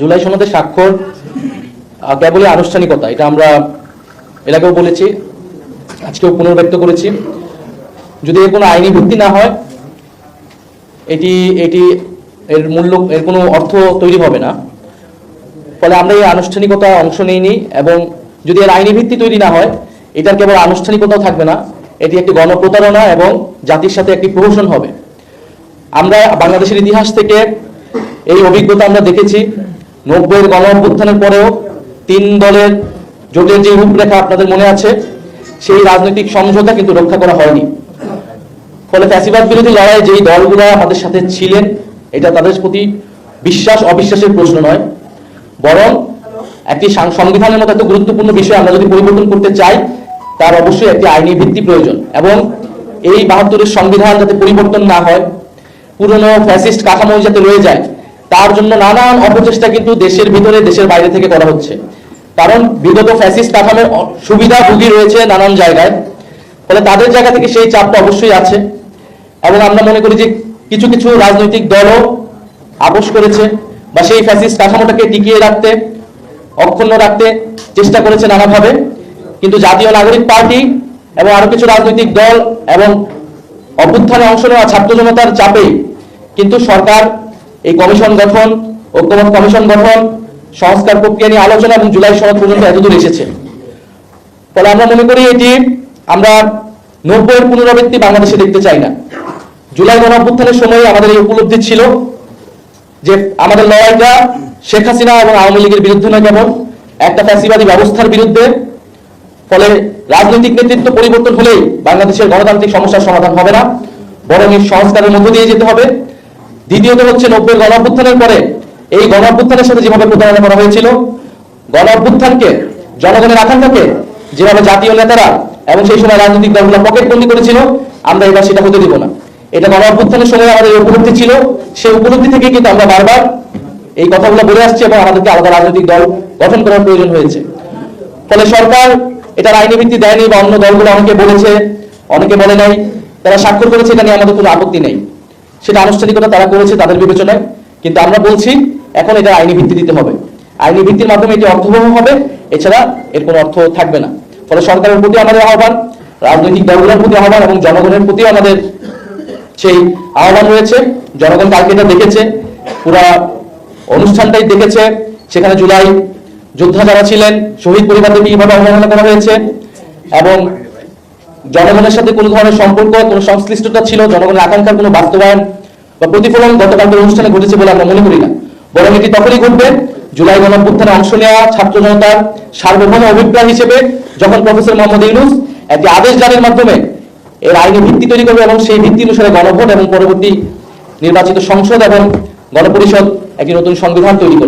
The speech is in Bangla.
জুলাই সনদের স্বাক্ষর কেবলই আনুষ্ঠানিকতা, এটা আমরা এর আগেও বলেছি, আজকেও পুনর্ব্যক্ত করেছি। যদি এর কোনো আইনি ভিত্তি না হয়, এটি এটি এর মূল্য, এর কোনো অর্থ তৈরি হবে না। ফলে আমরা এই আনুষ্ঠানিকতা অংশ নিইনি এবং যদি এর আইনি ভিত্তি তৈরি না হয়, এটার কেবল আনুষ্ঠানিকতাও থাকবে না। এটি একটি গণপ্রতারণা এবং জাতির সাথে একটি প্রহসন হবে। আমরা বাংলাদেশের ইতিহাস থেকে এই অভিজ্ঞতা আমরা দেখেছি। নব্বইয়ের গণ অভ্যুত্থানের পরেও তিন দলের জোটের যে রূপরেখা আপনাদের মনে আছে, সেই রাজনৈতিক সমঝোতা কিন্তু রক্ষা করা হয়নি। ফলে ফ্যাসিবাদ বিরোধী লড়াই যেই দলগুলো আমাদের সাথে ছিলেন, এটা তাদের প্রতি বিশ্বাস, অবিশ্বাসের প্রশ্ন নয়। বরং একটি সংবিধানের মতো এত গুরুত্বপূর্ণ বিষয় আমরা যদি পরিবর্তন করতে চাই, তার অবশ্যই একটি আইনি ভিত্তি প্রয়োজন। এবং এই বাহাত্তরের সংবিধান যাতে পরিবর্তন না হয়, পুরনো ফ্যাসিস্ট কাঠামো যাতে রয়ে যায় তার জন্য নানান অপচেষ্টা কিন্তু দেশের ভিতরে, দেশের বাইরে থেকে করা হচ্ছে। কারণ বিগত ফ্যাসিস্ট কাঠামোর অ- সুবিধাভোগী রয়েছে নানান জায়গায়। ফলে তাদের জায়গা থেকে সেই চাপটা অবশ্যই আছে। এবং আমরা মনে করি যে কিছু কিছু রাজনৈতিক দলও আপোষ করেছে বা সেই ফ্যাসিস্ট কাঠামোটাকে টিকিয়ে রাখতে, অক্ষুণ্ণ রাখতে চেষ্টা করেছে নানাভাবে। কিন্তু জাতীয় নাগরিক পার্টি এবং আরও কিছু রাজনৈতিক দল এবং অভ্যুত্থানে অংশ নেওয়া ছাত্র জনতার চাপেই কিন্তু সরকার এই কমিশন গঠন, ঐক্যমত কমিশন গঠন, সংস্কার প্রক্রিয়া নিয়ে আলোচনা এবং জুলাই সনদ পর্যন্ত এতদূর এসেছে। ফলে আমরা মনে করি এটি, আমরা নব্বইয়ের পুনরাবৃত্তি বাংলাদেশে দেখতে চাই না। জুলাই গণ অভ্যুত্থানের সময় আমাদের এই উপলব্ধি ছিল যে আমাদের লড়াইটা শেখ হাসিনা এবং আওয়ামী লীগের বিরুদ্ধে নয় কেবল, একটা ফ্যাসিবাদী ব্যবস্থার বিরুদ্ধে। ফলে রাজনৈতিক নেতৃত্ব পরিবর্তন হলেই বাংলাদেশের গণতান্ত্রিক সমস্যার সমাধান হবে না, বরং এর সংস্কারের মধ্য দিয়ে যেতে হবে। দ্বিতীয়ত হচ্ছে নব্বই গণ অভ্যুত্থানের পরে। এই গণ অভ্যুত্থানের সাথে যেভাবে প্রতারণা করা হয়েছিল গণ অভ্যুত্থানকে জনগণের আকাঙ্ক্ষাকে যেভাবে জাতীয় নেতারা এবং সেই সময় রাজনৈতিক দলগুলো পকেটবন্দি করেছিল, আমরা এবার সেটা হতে দিব না। এটা গণ অভ্যুত্থানের সময় আমাদের উপলব্ধি ছিল। সেই উপলব্ধি থেকে কিন্তু আমরা বারবার এই কথাগুলো বলে আসছি এবং আমাদেরকে আলাদা রাজনৈতিক দল গঠন করার প্রয়োজন হয়েছে। ফলে সরকার এটার আইনি ভিত্তি দেয়নি বা অন্য দলগুলো অনেকে বলেছে, অনেকে বলে নাই, তারা স্বাক্ষর করেছে, এটা নিয়ে আমাদের কোনো আপত্তি নেই। সেটা আনুষ্ঠানিকতা তারা করেছে তাদের বিবেচনায়। কিন্তু আমরা বলছি, এখন এটা আইনি ভিত্তি দিতে হবে। আইনি ভিত্তির মাধ্যমে এটি অর্থবহ হবে, এছাড়া এর কোনো অর্থ থাকবে না। ফলে সরকারের প্রতি আমাদের আহ্বান, রাজনৈতিক দলগুলোর প্রতি আহ্বান এবং জনগণের প্রতি আমাদের সেই আহ্বান রয়েছে। জনগণ কালকে এটা দেখেছে, পুরা অনুষ্ঠানটাই দেখেছে। সেখানে জুলাই যোদ্ধা যারা ছিলেন, শহীদ পরিবারদেরকে কীভাবে অবমাননা করা হয়েছে এবং জনগণের সাথে কোনো ধরনের সম্পর্ক, কোনো সংশ্লিষ্টতা ছিল, জনগণের আকাঙ্ক্ষার কোনো বাস্তবায়ন বা প্রতিফলন গতকালকের অনুষ্ঠানে ঘটেছে বলে আমরা মনে করি না। বরং এটি তখনই ঘটবে, জুলাই গণঅভ্যুত্থানে অংশ নেওয়া ছাত্র জনতার সার্বভৌম অভিপ্রায় হিসেবে যখন প্রফেসর মোহাম্মদ ইউনুস একটি আদেশ জারির মাধ্যমে এর আইনি ভিত্তি তৈরি করবে এবং সেই ভিত্তি অনুসারে গণভোট এবং পরবর্তী নির্বাচিত সংসদ এবং গণপরিষদ একটি নতুন সংবিধান তৈরি করবে।